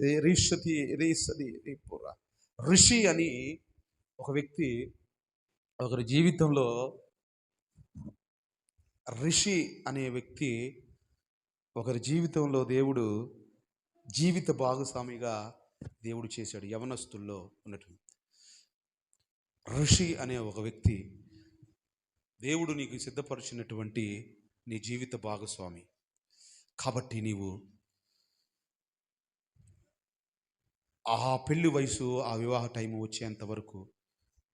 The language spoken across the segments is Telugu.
రీషతి రీసది రీపుర ఋషి అని ఒక వ్యక్తి ఒకరి జీవితంలో ఋషి అనే వ్యక్తి ఒకరి జీవితంలో దేవుడు జీవిత భాగస్వామిగా దేవుడు చేశాడు యవనస్తుల్లో ఉన్నటువంటి. ఋషి అనే ఒక వ్యక్తి దేవుడు నీకు సిద్ధపరిచినటువంటి నీ జీవిత భాగస్వామి. కాబట్టి నీవు ఆ పెళ్ళి వయసు ఆ వివాహ టైం వచ్చేంత వరకు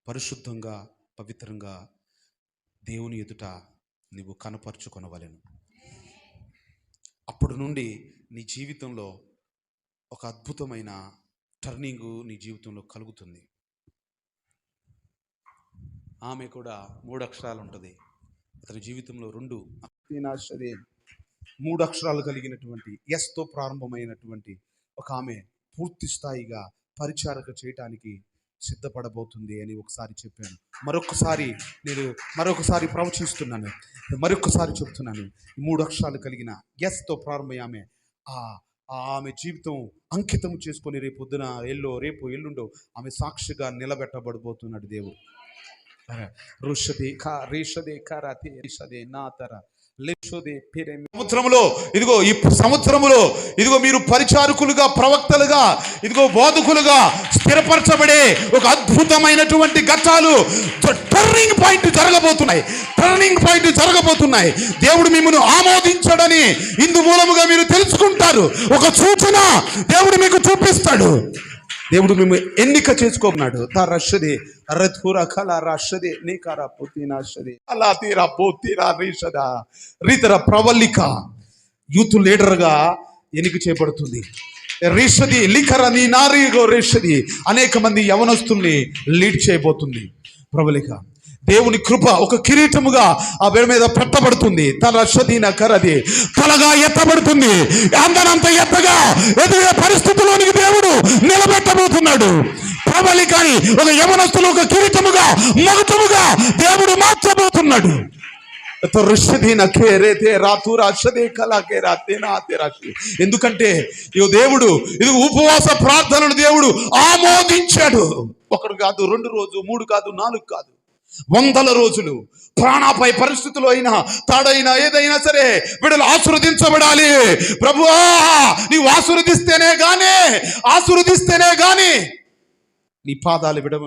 పరిశుద్ధంగా పవిత్రంగా దేవుని ఎదుట నీవు కనపరుచుకొనవలెను. అప్పటి నుండి నీ జీవితంలో ఒక అద్భుతమైన టర్నింగ్ నీ జీవితంలో కలుగుతుంది. ఆమె కూడా మూడు అక్షరాలు ఉంటుంది అతని జీవితంలో రెండు మూడు అక్షరాలు కలిగినటువంటి ఎస్తో ప్రారంభమైనటువంటి ఒక ఆమె. పూర్తి స్థాయిగా పరిచారక చేయటానికి సిద్ధపడబోతుంది అని ఒకసారి చెప్పాను. మరొకసారి నేను మరొకసారి ప్రవచిస్తున్నాను. మరొకసారి చెప్తున్నాను మూడు అక్షరాలు కలిగిన ఎస్తో ప్రారంభమై ఆమె ఆ ఆ ఆమె జీవితం అంకితం చేసుకొని రేపు పొద్దున ఎల్లో రేపు ఎల్లుండో ఆమె సాక్షిగా నిలబెట్టబడబోతున్నాడు దేవుడు. రుషదే కా రేషదే కరతే రేషదే నా తర. సంవత్సరములో ఇదిగో ఈ సంవత్సరములో ఇదిగో మీరు పరిచారకులుగా ప్రవక్తలుగా ఇదిగో బోధకులుగా స్థిరపరచబడే ఒక అద్భుతమైనటువంటి ఘట్టాలు టర్నింగ్ పాయింట్ జరగబోతున్నాయి. టర్నింగ్ పాయింట్ జరగబోతున్నాయి. దేవుడు మిమ్మల్ని ఆమోదించడని ఇందు మూలముగా మీరు తెలుసుకుంటారు. ఒక సూచన దేవుడు మీకు చూపిస్తాడు. దేవుడు మేము ఎన్నిక చేసుకోమన్నాడు. తా రషది రథుర కల రషది నీకర పుతినాషది అలా తీరా పోతీరా రీషద. రీతర ప్రవల్లిక యూత్ లీడర్గా ఎన్నిక చేయబడుతుంది. రీషది లిఖర నీ నారీగో రేషది అనేక మంది యవనస్తుల్ని లీడ్ చేయబోతుంది. ప్రవళిక దేవుని కృప ఒక కిరీటముగా ఆ వేడి మీద పెట్టబడుతుంది. తన రషదీన కరది తలగా ఎత్తబడుతుంది. అందనంత ఎత్తగా ఎదిగే పరిస్థితుల్లోనికి దేవుడు నిలబెట్టబోతున్నాడు. ప్రబలికాని ఒక యవనస్తులు ఒక కిరీటముగా మగతముగా దేవుడు మార్చబోతున్నాడు. ఎందుకంటే ఇగో దేవుడు ఇది ఉపవాస ప్రార్థనలు దేవుడు ఆమోదించాడు. ఒకడు కాదు రెండు రోజు మూడు కాదు నాలుగు కాదు. వందల రోజులు ప్రాణాపై పరిస్థితులు అయినా తాడైనా ఏదైనా సరే వీడలు ఆశీర్వదించబడాలి. ప్రభువా నీవు ఆశీర్వదిస్తేనే గాని ఆశీర్వదిస్తేనే గాని నీ పాదాలు విడవను.